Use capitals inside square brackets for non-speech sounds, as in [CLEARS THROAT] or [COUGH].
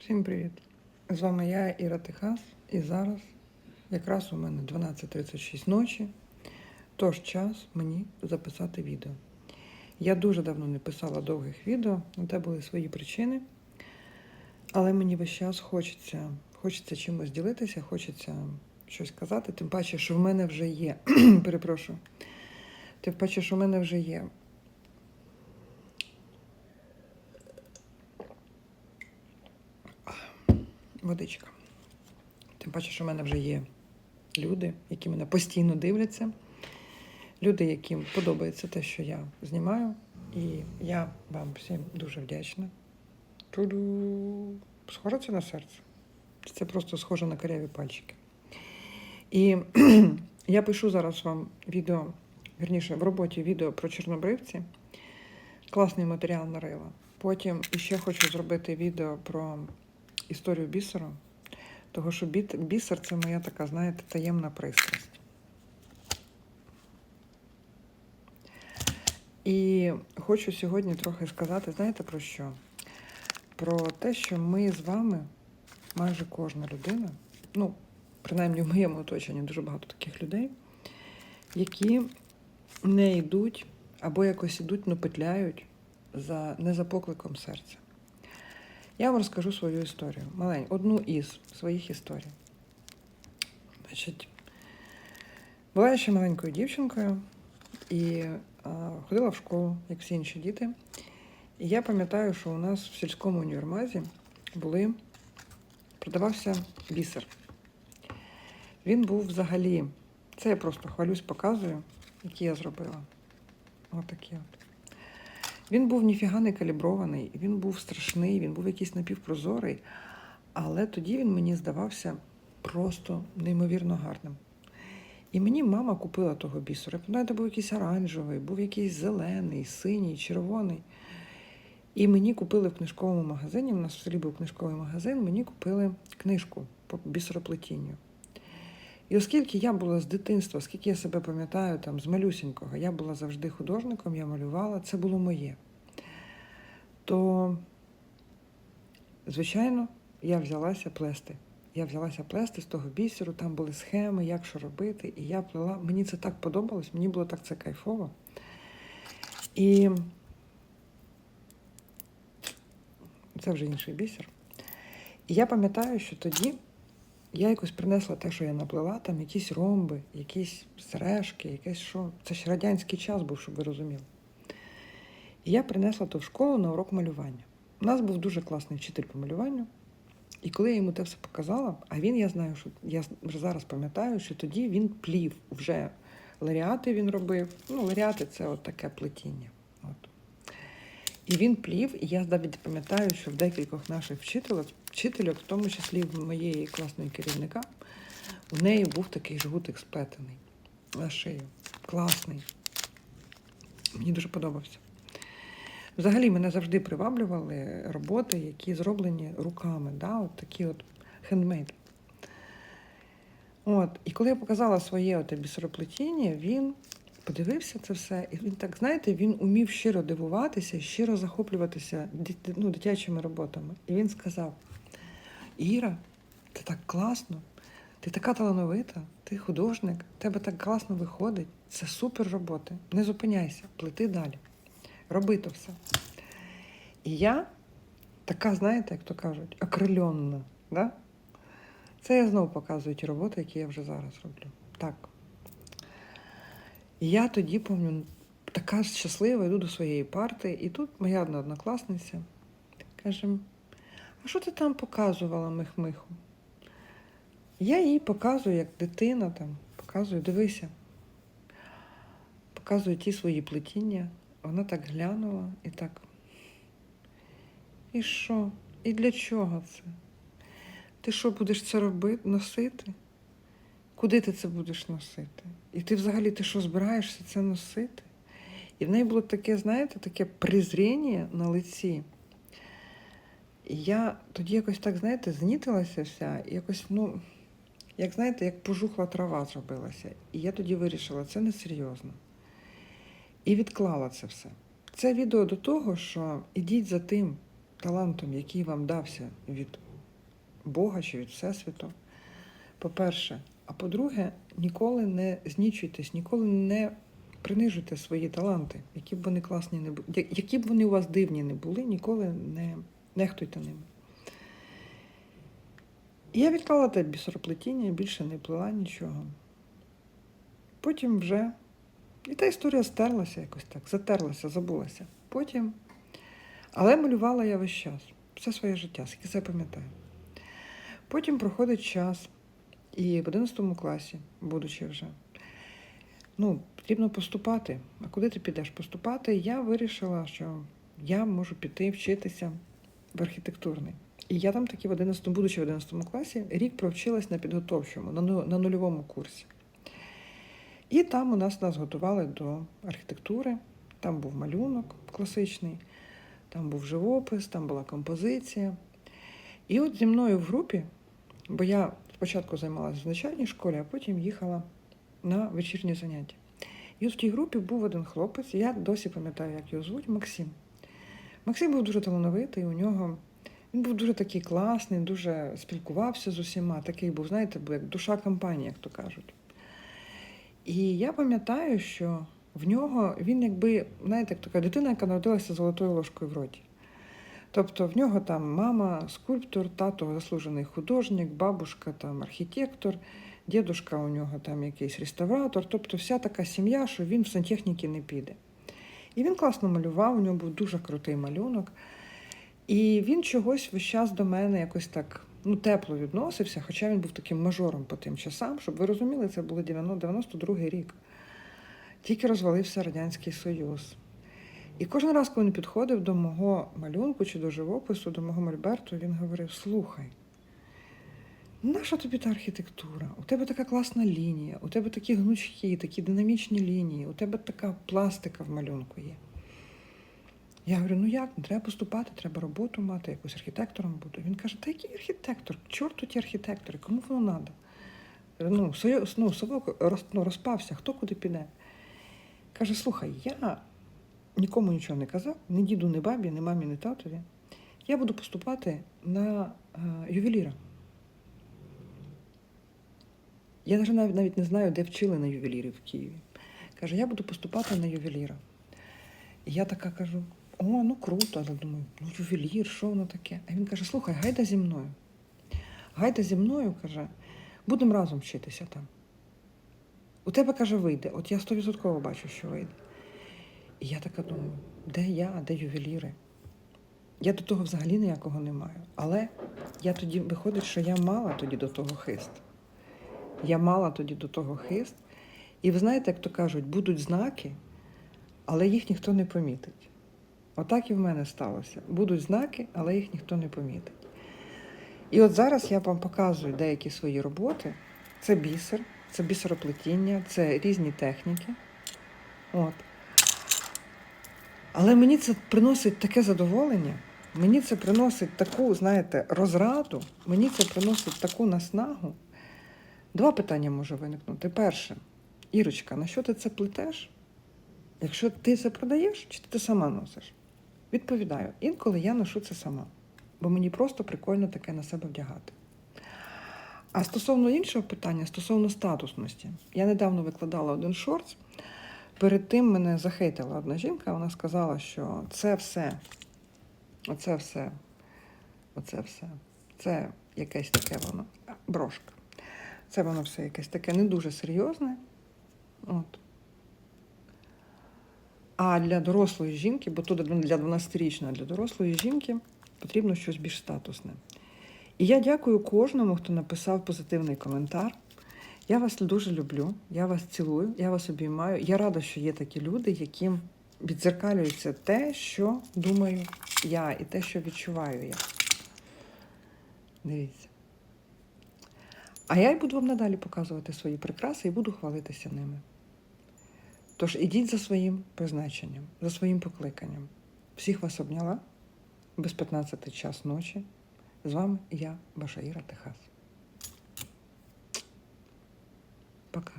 Всім привіт! З вами я, Іра Техас, і зараз якраз у мене 12.36 ночі, тож час мені записати відео. Я дуже давно не писала довгих відео, на те були свої причини, але мені весь час хочеться, хочеться чимось ділитися, хочеться щось сказати, тим паче, що в мене вже є. [CLEARS THROAT] Перепрошую. Тим паче, що в мене вже є водичка. Тим паче, що в мене вже є люди, які мене постійно дивляться, люди, яким подобається те, що я знімаю. І я вам всім дуже вдячна. Туду. Схоже це на серце. Це просто схоже на коряві пальчики. І [CLEARS THROAT] я пишу зараз вам відео, вірніше, в роботі відео про чорнобривці. Класний матеріал нарила. Потім ще хочу зробити відео про історію бісеру, того що бісер це моя така, знаєте, таємна пристрасть. І хочу сьогодні трохи сказати, знаєте про що? Про те, що ми з вами, майже кожна людина, ну, принаймні в моєму оточенні дуже багато таких людей, які не йдуть або якось ідуть, ну петляють за, не за покликом серця. Я вам розкажу свою історію. Малень, одну із своїх історій. Значить, була я ще маленькою дівчинкою і а, ходила в школу, як всі інші діти. І я пам'ятаю, що у нас в сільському універмазі були, продавався бісер. Він був взагалі, це я просто хвалюсь, показую, які я зробила. Отакі от. Він був ніфіга не калібрований, він був страшний, він був якийсь напівпрозорий, але тоді він мені здавався просто неймовірно гарним. І мені мама купила того бісера. Я був якийсь оранжевий, був якийсь зелений, синій, червоний. І мені купили в книжковому магазині, у нас в селі був книжковий магазин, мені купили книжку по бісероплетінню. І оскільки я була з дитинства, оскільки я себе пам'ятаю там з малюсінького, я була завжди художником, я малювала, це було моє. То, звичайно, я взялася плести. Я взялася плести з того бісеру, там були схеми, як що робити, і я плела. Мені це так подобалось, мені було так це кайфово. І це вже інший бісер. І я пам'ятаю, що тоді я якось принесла те, що я наплела, там якісь ромби, якісь сережки, якесь що. Це ж радянський час був, щоб ви розуміли. І я принесла то в школу на урок малювання. У нас був дуже класний вчитель по малюванню. І коли я йому те все показала, а він, я знаю, що я вже зараз пам'ятаю, що тоді він плів вже ларіати він робив. Ну, ларіати це от таке плетіння. От. І він плів, і я навіть пам'ятаю, що в декількох наших вчителів, вчителів, в тому числі в моєї класної керівника, у неї був такий жгутик сплетений на шию. Класний. Мені дуже подобався. Взагалі мене завжди приваблювали роботи, які зроблені руками, да? от такі от хендмейд. От. І коли я показала своє оте бісероплетіння, він подивився це все, і він так, знаєте, він умів щиро дивуватися, щиро захоплюватися ну, дитячими роботами. І він сказав: Іра, ти так класно, ти така талановита, ти художник, тебе так класно виходить. Це супер роботи. Не зупиняйся, плети далі. Роби то все. І я така, знаєте, як то кажуть, окрильонна. Да? Це я знову показую ті роботи, які я вже зараз роблю. Так. І я тоді пам'ятаю, така щаслива, йду до своєї парти, і тут моя одна однокласниця каже: а що ти там показувала мих-миху? Я їй показую, як дитина там, показую, дивися. Показую ті свої плетіння. Вона так глянула і так. І що? І для чого це? Ти що будеш це робити, носити? Куди ти це будеш носити? І ти взагалі ти що збираєшся це носити? І в неї було таке, знаєте, таке презріння на лиці. І я тоді якось так, знаєте, знітилася вся, і якось, ну, як знаєте, як пожухла трава зробилася. І я тоді вирішила, це несерйозно. І відклала це все. Це відео до того, що ідіть за тим талантом, який вам дався від Бога чи від Всесвіту. По-перше, а по-друге, ніколи не знічуйтесь, ніколи не принижуйте свої таланти, які б вони класні не були, які б вони у вас дивні не були, ніколи не нехтуйте ними. Я відклала те бісероплетіння, більше не плела нічого. Потім вже. І та історія стерлася якось так, затерлася, забулася. Потім. Але малювала я весь час, все своє життя, скільки це пам'ятаю. Потім проходить час, і в 11 класі, будучи вже, ну, потрібно поступати. А куди ти підеш поступати? Я вирішила, що я можу піти вчитися в архітектурний. І я там таки в 11, будучи в 11 класі, рік провчилась на підготовчому, на, ну- нульовому курсі. І там у нас нас готували до архітектури. Там був малюнок класичний, там був живопис, там була композиція. І от зі мною в групі, бо я спочатку займалася в начальній школі, а потім їхала на вечірні заняття. І от в тій групі був один хлопець, я досі пам'ятаю, як його звуть, Максим. Максим був дуже талановитий, у нього він був дуже такий класний, дуже спілкувався з усіма. Такий був, знаєте, як душа компанії, як то кажуть. І я пам'ятаю, що в нього він якби, знаєте, така дитина, яка народилася золотою ложкою в роті. Тобто в нього там мама скульптор, тато заслужений художник, бабушка там архітектор, дідушка у нього там якийсь реставратор, тобто вся така сім'я, що він в сантехніки не піде. І він класно малював, у нього був дуже крутий малюнок. І він чогось весь час до мене якось так ну, тепло відносився, хоча він був таким мажором по тим часам, щоб ви розуміли, це було 92-й рік. Тільки розвалився Радянський Союз. І кожен раз, коли він підходив до мого малюнку чи до живопису, до мого мольберту, він говорив: слухай, наша тобі та архітектура? У тебе така класна лінія, у тебе такі гнучки, такі динамічні лінії, у тебе така пластика в малюнку є. Я говорю, ну як, не треба поступати, треба роботу мати, якось архітектором буду. Він каже, та який архітектор? Чорт ті архітектори, кому воно треба? Ну, союз, ну, совок роз, ну, розпався, хто куди піде. Каже, слухай, я нікому нічого не казав, ні діду, ні бабі, ні мамі, ні татові. Я буду поступати на е, ювеліра. Я навіть, навіть не знаю, де вчили на ювелірі в Києві. Каже, я буду поступати на ювеліра. І я така кажу: о, ну круто, але думаю, ну ювелір, що воно таке? А він каже: слухай, гайда зі мною. Гайда зі мною, каже, будемо разом вчитися там. У тебе, каже, вийде. От я стовідсотково бачу, що вийде. І я така думаю, де я, де ювеліри? Я до того взагалі ніякого не маю. Але я тоді виходить, що я мала тоді до того хист. Я мала тоді до того хист. І ви знаєте, як то кажуть, будуть знаки, але їх ніхто не помітить. Отак і в мене сталося. Будуть знаки, але їх ніхто не помітить. І от зараз я вам показую деякі свої роботи. Це бісер, це бісероплетіння, це різні техніки. От. Але мені це приносить таке задоволення, мені це приносить таку, знаєте, розраду, мені це приносить таку наснагу. Два питання може виникнути. Перше, Ірочка, на що ти це плетеш? Якщо ти це продаєш, чи ти сама носиш? Відповідаю, інколи я ношу це сама, бо мені просто прикольно таке на себе вдягати. А стосовно іншого питання, стосовно статусності, я недавно викладала один шорт. Перед тим мене захейтила одна жінка, вона сказала, що це все, оце все, оце все, це якесь таке воно, брошка. Це воно все якесь таке не дуже серйозне. От. А для дорослої жінки, бо тут для 12-річної, а для дорослої жінки потрібно щось більш статусне. І я дякую кожному, хто написав позитивний коментар. Я вас дуже люблю, я вас цілую, я вас обіймаю. Я рада, що є такі люди, яким відзеркалюється те, що думаю я, і те, що відчуваю я. Дивіться. А я й буду вам надалі показувати свої прикраси і буду хвалитися ними. Тож ідіть за своїм призначенням, за своїм покликанням. Всіх вас обняла без 15 час ночі. З вами я, Башаїра Техас. Пока.